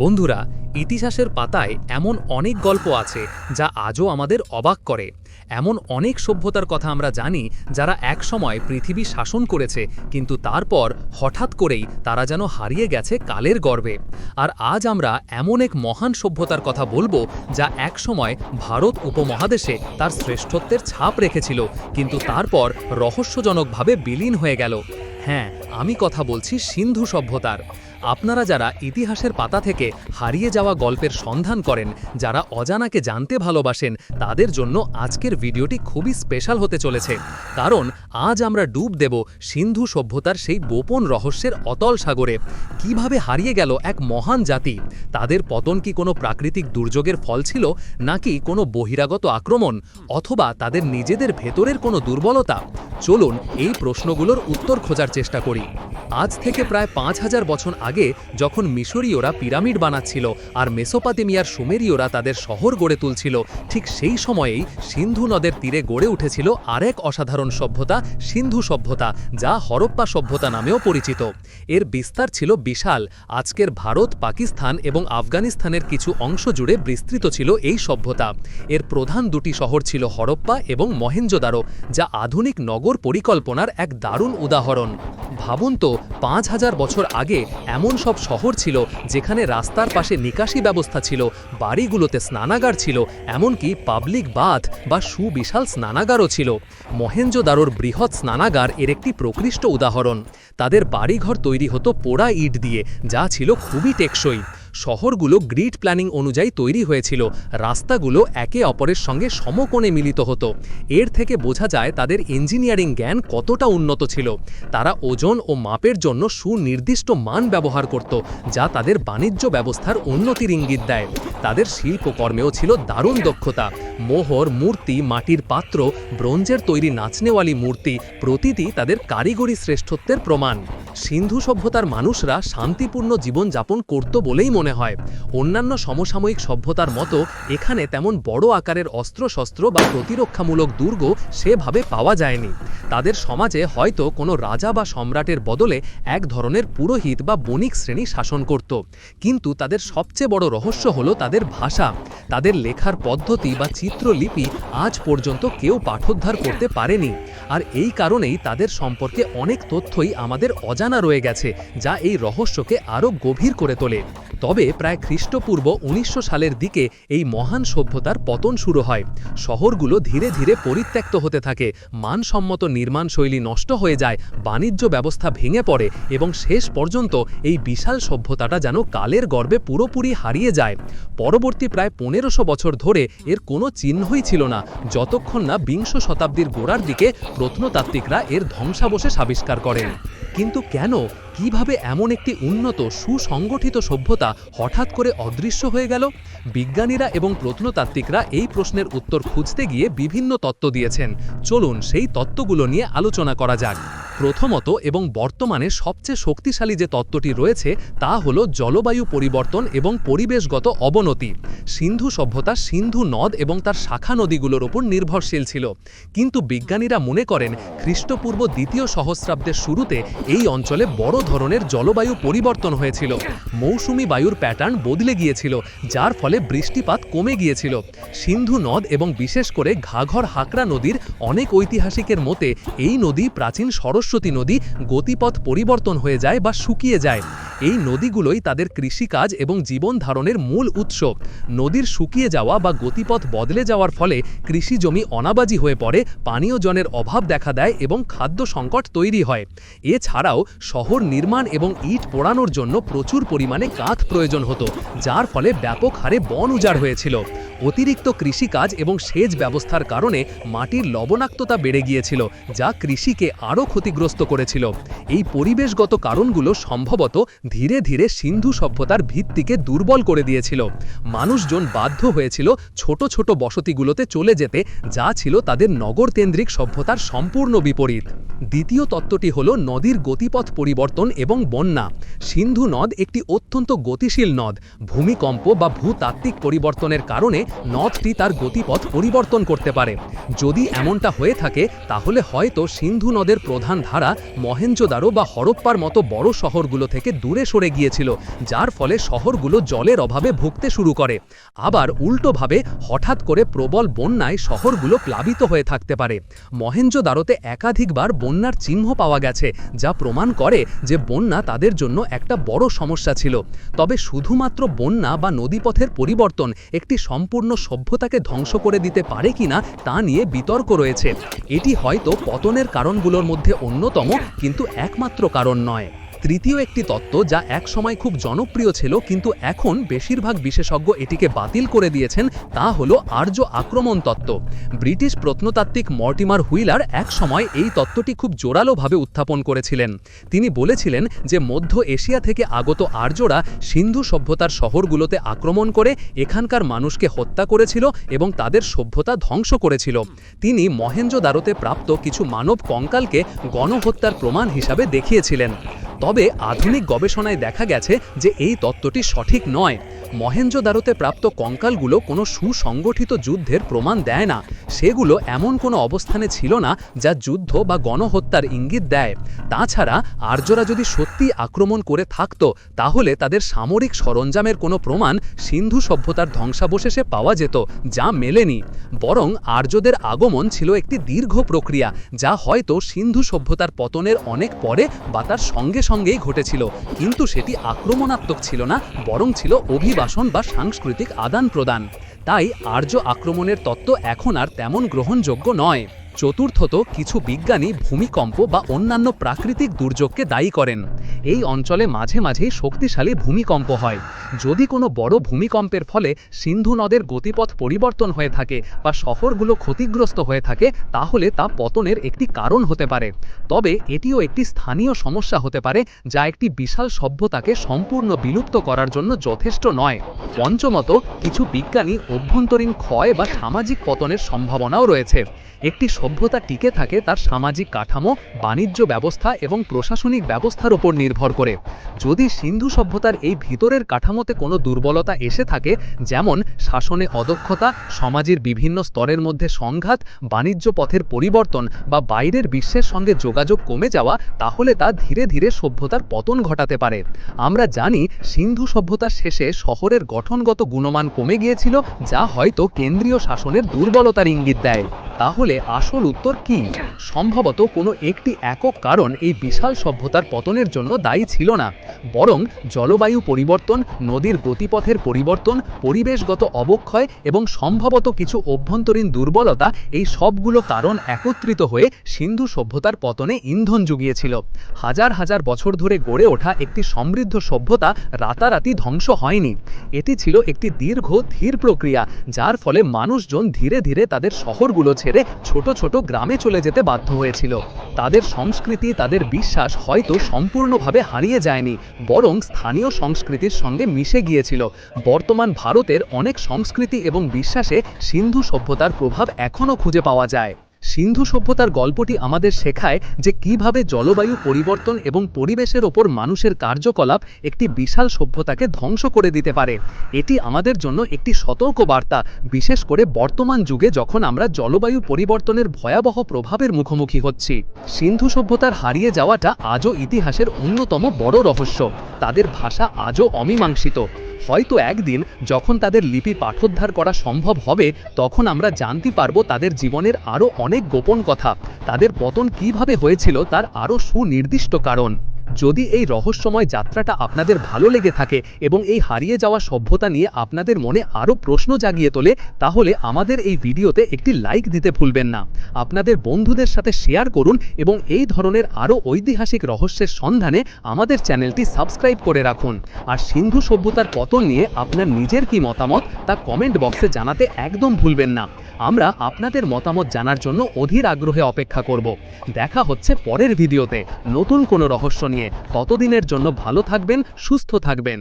বন্ধুরা, ইতিহাসের পাতায় এমন অনেক গল্প আছে যা আজও আমাদের অবাক করে। এমন অনেক সভ্যতার কথা আমরা জানি যারা একসময় পৃথিবী শাসন করেছে, কিন্তু তারপর হঠাৎ করেই তারা যেন হারিয়ে গেছে কালের গর্বে। আর আজ আমরা এমন এক মহান সভ্যতার কথা বলব যা একসময় ভারত উপমহাদেশে তার শ্রেষ্ঠত্বের ছাপ রেখেছিল, কিন্তু তারপর রহস্যজনকভাবে বিলীন হয়ে গেল। হ্যাঁ আমি কথা বলছি সিন্ধু সভ্যতার। আপনারা যারা ইতিহাসের পাতা থেকে হারিয়ে যাওয়া গল্পের সন্ধান করেন, যারা অজানাকে জানতে ভালোবাসেন, তাদের জন্য আজকের ভিডিওটি খুবই স্পেশাল হতে চলেছে। কারণ আজ আমরা ডুব দেব সিন্ধু সভ্যতার সেই গোপন রহস্যের অতল সাগরে। কীভাবে হারিয়ে গেল এক মহান জাতি? তাদের পতন কি কোনো প্রাকৃতিক দুর্যোগের ফল ছিল, নাকি কোনো বহিরাগত আক্রমণ? অথবা তাদের নিজেদের ভেতরের কোনো দুর্বলতা? চলুন এই প্রশ্নগুলোর উত্তর খোঁজার চেষ্টা করি। আজ থেকে প্রায় পাঁচ হাজার বছর আগে যখন মিশরীয়রা পিরামিড বানাচ্ছিল আর মেসোপাতেমিয়ার সুমেরীয়রা তাদের শহর গড়ে তুলছিল, ঠিক সেই সময়েই সিন্ধু নদের তীরে গড়ে উঠেছিল আরেক অসাধারণ সভ্যতা, সিন্ধু সভ্যতা, যা হরপ্পা সভ্যতা নামেও পরিচিত। এর বিস্তার ছিল বিশাল। আজকের ভারত, পাকিস্তান এবং আফগানিস্তানের কিছু অংশ জুড়ে বিস্তৃত ছিল এই সভ্যতা। এর প্রধান দুটি শহর ছিল হরপ্পা এবং মহেঞ্জোদারো, যা আধুনিক নগর পরিকল্পনার এক দারুণ উদাহরণ। ভাবুন তো পাঁচ হাজার বছর আগে এমন সব শহর ছিল যেখানে রাস্তার পাশে নিকাশি ব্যবস্থা ছিল, বাড়িগুলোতে স্নানাগার ছিল, এমনকি পাবলিক বাথ বা সুবিশাল স্নানাগারও ছিল। মহেঞ্জোদারোর বৃহৎ স্নানাগার এর একটি প্রকৃষ্ট উদাহরণ। তাদের বাড়িঘর তৈরি হতো পোড়া ইট দিয়ে, যা ছিল খুবই টেকসই। শহরগুলো গ্রিড প্ল্যানিং অনুযায়ী তৈরি হয়েছিল। রাস্তাগুলো একে অপরের সঙ্গে সমকোণে মিলিত হতো। এর থেকে বোঝা যায় তাদের ইঞ্জিনিয়ারিং জ্ঞান কতটা উন্নত ছিল। তারা ওজন ও মাপের জন্য সুনির্দিষ্ট মান ব্যবহার করত, যা তাদের বাণিজ্য ব্যবস্থার উন্নতির ইঙ্গিত দেয়। তাদের শিল্পকর্মেও ছিল দারুণ দক্ষতা। মোহর, মূর্তি, মাটির পাত্র, ব্রোঞ্জের তৈরি নাচনেওয়ালি মূর্তি প্রতিটি তাদের কারিগরি শ্রেষ্ঠত্বের প্রমাণ সিন্ধু সভ্যতার মানুষরা শান্তিপূর্ণ জীবন যাপন করত বলেই মনে হয়। অন্যান্য সমসাময়িক সভ্যতার মতো এখানে তেমন বড় আকারের অস্ত্রশস্ত্র বা প্রতিরক্ষামূলক দুর্গ সেভাবে পাওয়া যায়নি। তাদের সমাজে হয়তো কোনো রাজা বা সম্রাটের বদলে এক ধরনের পুরোহিত বা বণিক শ্রেণি শাসন করত। কিন্তু তাদের সবচেয়ে বড় রহস্য হলো তাদের ভাষা। তাদের লেখার পদ্ধতি বা চিত্রলিপি আজ পর্যন্ত কেউ পাঠোদ্ধার করতে পারেনি। আর এই কারণেই তাদের সম্পর্কে অনেক তথ্যই আমাদের অজানা রয়ে গেছে, যা এই রহস্যকে আরও গভীর করে তোলে। তবে প্রায় খ্রিস্টপূর্ব উনিশশো সালের দিকে এই মহান সভ্যতার পতন শুরু হয়। শহরগুলো ধীরে ধীরে পরিত্যক্ত হতে থাকে। মানসম্মত নির্মাণ শৈলী নষ্ট হয়ে যায়, বাণিজ্য ব্যবস্থা ভেঙে পড়ে এবং শেষ পর্যন্ত এই বিশাল সভ্যতাটা যেন কালের গর্বে পুরোপুরি হারিয়ে যায়। পরবর্তী প্রায় পনেরোশো বছর ধরে এর কোনো চিহ্নই ছিল না। যতক্ষণ না বিংশ শতাব্দীর গোড়ার দিকে প্রত্নতাত্ত্বিকরা এর ধ্বংসাবশেষ আবিষ্কার করেন। কিন্তু কেন? কীভাবে এমন একটি উন্নত, সুসংগঠিত সভ্যতা হঠাৎ করে অদৃশ্য হয়ে গেল। বিজ্ঞানীরা এবং প্রত্নতাত্ত্বিকরা এই প্রশ্নের উত্তর খুঁজতে গিয়ে বিভিন্ন তত্ত্ব দিয়েছেন। চলুন সেই তত্ত্বগুলো নিয়ে আলোচনা করা যাক। প্রথমত এবং বর্তমানে সবচেয়ে শক্তিশালী যে তত্ত্বটি রয়েছে তা হল জলবায়ু পরিবর্তন এবং পরিবেশগত অবনতি। সিন্ধু সভ্যতা সিন্ধু নদ এবং তার শাখা নদীগুলোর ওপর নির্ভরশীল ছিল। কিন্তু বিজ্ঞানীরা মনে করেন, খ্রিস্টপূর্ব দ্বিতীয় সহস্রাব্দের শুরুতে এই অঞ্চলে বড় ধরনের জলবায়ু পরিবর্তন হয়েছিল। মৌসুমি বায়ুর প্যাটার্ন বদলে গিয়েছিল, যার ফলে বৃষ্টিপাত কমে গিয়েছিল। সিন্ধু নদ এবং বিশেষ করে ঘাঘর হাকড়া নদীর অনেক ঐতিহাসিকের মতে, এই নদী প্রাচীন সরস্বতী নদী গতিপথ পরিবর্তন হয়ে যায় বা শুকিয়ে যায়। এই নদীগুলোই তাদের কৃষিকাজ এবং জীবন ধারণের মূল উৎস। নদীর শুকিয়ে যাওয়া বা গতিপথ বদলে যাওয়ার ফলে কৃষি জমি অনাবাজি হয়ে পড়ে, পানীয় জনের অভাব দেখা দেয় এবং খাদ্য সংকট তৈরি হয়। এছাড়াও শহর নির্মাণ এবং ইট পোড়ানোর জন্য প্রচুর পরিমাণে কাঠ প্রয়োজন হতো, যার ফলে ব্যাপক হারে বন উজাড় হয়েছিল। অতিরিক্ত কৃষিকাজ এবং সেচ ব্যবস্থার কারণে মাটির লবণাক্ততা বেড়ে গিয়েছিল, যা কৃষিকে আরও ক্ষতিগ্রস্ত করেছিল। এই পরিবেশগত কারণগুলো সম্ভবত ধীরে ধীরে সিন্ধু সভ্যতার ভিত্তিকে দুর্বল করে দিয়েছিল। মানুষজন বাধ্য হয়েছিল ছোট ছোট বসতিগুলোতে চলে যেতে, যা ছিল তাদের নগরকেন্দ্রিক সভ্যতার সম্পূর্ণ বিপরীত। দ্বিতীয় তত্ত্বটি হল নদীর গতিপথ পরিবর্তন এবং বন্যা। সিন্ধু নদ একটি অত্যন্ত গতিশীল নদ। ভূমিকম্প বা ভূতাত্ত্বিক পরিবর্তনের কারণে নদটি তার গতিপথ পরিবর্তন করতে পারে। যদি এমনটা হয়ে থাকে, তাহলে হয়তো সিন্ধু নদের প্রধান ধারা মহেঞ্জোদারো বা হরপ্পার মতো বড় শহরগুলো থেকে দূরে সরে গিয়েছিল, যার ফলে শহরগুলো জলের অভাবে ভুগতে শুরু করে। আবার উল্টোভাবে হঠাৎ করে প্রবল বন্যায় শহরগুলো প্লাবিত হয়ে থাকতে পারে। মহেঞ্জোদারোতে একাধিকবার বন্যার চিহ্ন পাওয়া গেছে, যা প্রমাণ করে যে বন্যা তাদের জন্য একটা বড় সমস্যা ছিল। তবে শুধুমাত্র বন্যা বা নদীপথের পরিবর্তন একটি সম্পূর্ণ সভ্যতাকে ধ্বংস করে দিতে পারে কিনা তা নিয়ে বিতর্ক রয়েছে। এটি হয়তো পতনের কারণগুলোর মধ্যে অন্যতম কিন্তু একমাত্র কারণ নয়। তৃতীয় একটি তত্ত্ব যা এক সময় খুব জনপ্রিয় ছিল, কিন্তু এখন বেশিরভাগ বিশেষজ্ঞ এটিকে বাতিল করে দিয়েছেন, তা হল আর্য আক্রমণ তত্ত্ব। ব্রিটিশ প্রত্নতাত্ত্বিক মর্টিমার হুইলার এক সময় এই তত্ত্বটি খুব জোরালোভাবে উত্থাপন করেছিলেন। তিনি বলেছিলেন যে, মধ্য এশিয়া থেকে আগত আর্যরা সিন্ধু সভ্যতার শহরগুলোতে আক্রমণ করে এখানকার মানুষকে হত্যা করেছিল এবং তাদের সভ্যতা ধ্বংস করেছিল। তিনি মহেঞ্জোদারোতে প্রাপ্ত কিছু মানব কঙ্কালকে গণহত্যার প্রমাণ হিসাবে দেখিয়েছিলেন। তবে আধুনিক গবেষণায় দেখা গেছে যে এই তত্ত্বটি সঠিক নয়। মহেঞ্জোদারোতে প্রাপ্ত কঙ্কালগুলো কোনো সুসংগঠিত যুদ্ধের প্রমাণ দেয় না। সেগুলো এমন কোনো অবস্থানে ছিল না যা যুদ্ধ বা গণহত্যার ইঙ্গিত দেয়। তাছাড়া আর্যরা যদি সত্যি আক্রমণ করে থাকত, তাহলে তাদের সামরিক সরঞ্জামের কোনো প্রমাণ সিন্ধু সভ্যতার ধ্বংসাবশেষে পাওয়া যেত, যা মেলেনি। বরং আর্যদের আগমন ছিল একটি দীর্ঘ প্রক্রিয়া, যা হয়তো সিন্ধু সভ্যতার পতনের অনেক পরে বা তার সঙ্গে সঙ্গে সঙ্গেই ঘটেছিল। কিন্তু সেটি আক্রমণাত্মক ছিল না, বরং ছিল অভিবাসন বা সাংস্কৃতিক আদান প্রদান তাই আর্য আক্রমণের তত্ত্ব এখন আর তেমন গ্রহণযোগ্য নয়। চতুর্থত কিছু বিজ্ঞানী ভূমিকম্প বা অন্যান্য প্রাকৃতিক দুর্যোগকে দায়ী করেন। এই অঞ্চলে মাঝে মাঝেই শক্তিশালী ভূমিকম্প হয়। যদি কোনো বড় ভূমিকম্পের ফলে সিন্ধু নদের গতিপথ পরিবর্তন হয়ে থাকে বা শহরগুলো ক্ষতিগ্রস্ত হয়ে থাকে, তাহলে তা পতনের একটি কারণ হতে পারে। তবে এটিও একটি স্থানীয় সমস্যা হতে পারে, যা একটি বিশাল সভ্যতাকে সম্পূর্ণ বিলুপ্ত করার জন্য যথেষ্ট নয়। পঞ্চমত, কিছু বিজ্ঞানী অভ্যন্তরীণ ক্ষয় বা সামাজিক পতনের সম্ভাবনাও রয়েছে। একটি সভ্যতা টিকে থাকে তার সামাজিক কাঠামো, বাণিজ্য ব্যবস্থা এবং প্রশাসনিক ব্যবস্থার উপর নির্ভর করে। যদি সিন্ধু সভ্যতার এই ভিতরের কাঠামোতে কোনো দুর্বলতা এসে থাকে, যেমন শাসনে অদক্ষতা, সমাজের বিভিন্ন স্তরের মধ্যে সংঘাত, বাণিজ্য পথের পরিবর্তন বা বাইরের বিশ্বের সঙ্গে যোগাযোগ কমে যাওয়া, তাহলে তা ধীরে ধীরে সভ্যতার পতন ঘটাতে পারে। আমরা জানি সিন্ধু সভ্যতার শেষে শহরের গঠনগত গুণমান কমে গিয়েছিল, যা হয়তো কেন্দ্রীয় শাসনের দুর্বলতার ইঙ্গিত দেয়। তাহলে আসল উত্তর কি? সম্ভবত কোনো একটি একক কারণ এই বিশাল সভ্যতার পতনের জন্য দায়ী ছিল না। বরং জলবায়ু পরিবর্তন, নদীর গতিপথের পরিবর্তন, পরিবেশগত অবক্ষয় এবং সম্ভবত কিছু অভ্যন্তরীণ দুর্বলতা এই সবগুলো কারণ একত্রিত হয়ে সিন্ধু সভ্যতার পতনে ইন্ধন জুগিয়েছিল। হাজার হাজার বছর ধরে গড়ে ওঠা একটি সমৃদ্ধ সভ্যতা রাতারাতি ধ্বংস হয়নি। এটি ছিল একটি দীর্ঘ, ধীর প্রক্রিয়া, যার ফলে মানুষজন ধীরে ধীরে তাদের শহরগুলো ছেড়ে ছোট ছোট গ্রামে চলে যেতে বাধ্য হয়েছিল। তাদের সংস্কৃতি, তাদের বিশ্বাস হয়তো সম্পূর্ণভাবে হারিয়ে যায়নি, বরং স্থানীয় সংস্কৃতির সঙ্গে মিশে গিয়েছিল। বর্তমান ভারতের অনেক সংস্কৃতি এবং বিশ্বাসে সিন্ধু সভ্যতার প্রভাব এখনও খুঁজে পাওয়া যায়। সিন্ধু সভ্যতার গল্পটি আমাদের শেখায় যে কীভাবে জলবায়ু পরিবর্তন এবং পরিবেশের ওপর মানুষের কার্যকলাপ একটি বিশাল সভ্যতাকে ধ্বংস করে দিতে পারে। এটি আমাদের জন্য একটি সতর্ক বার্তা বিশেষ করে বর্তমান যুগে যখন আমরা জলবায়ু পরিবর্তনের ভয়াবহ প্রভাবের মুখোমুখি হচ্ছি। সিন্ধু সভ্যতার হারিয়ে যাওয়াটা আজও ইতিহাসের অন্যতম বড় রহস্য। তাদের ভাষা আজও অমীমাংসিত। হয়তো একদিন যখন তাদের লিপি পাঠোদ্ধার করা সম্ভব হবে, তখন আমরা জানতে পারব তাদের জীবনের আরও অনেক গোপন কথা। তাদের পতন কীভাবে হয়েছিল তার আরও সুনির্দিষ্ট কারণ। যদি এই রহস্যময় যাত্রাটা আপনাদের ভালো লেগে থাকে এবং এই হারিয়ে যাওয়া সভ্যতা নিয়ে আপনাদের মনে আরও প্রশ্ন জাগিয়ে তোলে, তাহলে আমাদের এই ভিডিওতে একটি লাইক দিতে ভুলবেন না। আপনাদের বন্ধুদের সাথে শেয়ার করুন এবং এই ধরনের আরও ঐতিহাসিক রহস্যের সন্ধানে আমাদের চ্যানেলটি সাবস্ক্রাইব করে রাখুন। আর সিন্ধু সভ্যতার পতন নিয়ে আপনার নিজের কি মতামত, তা কমেন্ট বক্সে জানাতে একদম ভুলবেন না। আমরা আপনাদের মতামত জানার জন্য অধীর আগ্রহে অপেক্ষা করব। দেখা হচ্ছে পরের ভিডিওতে। নতুন কোনো রহস্য নিয়ে। ততদিনের জন্য ভালো থাকবেন সুস্থ থাকবেন।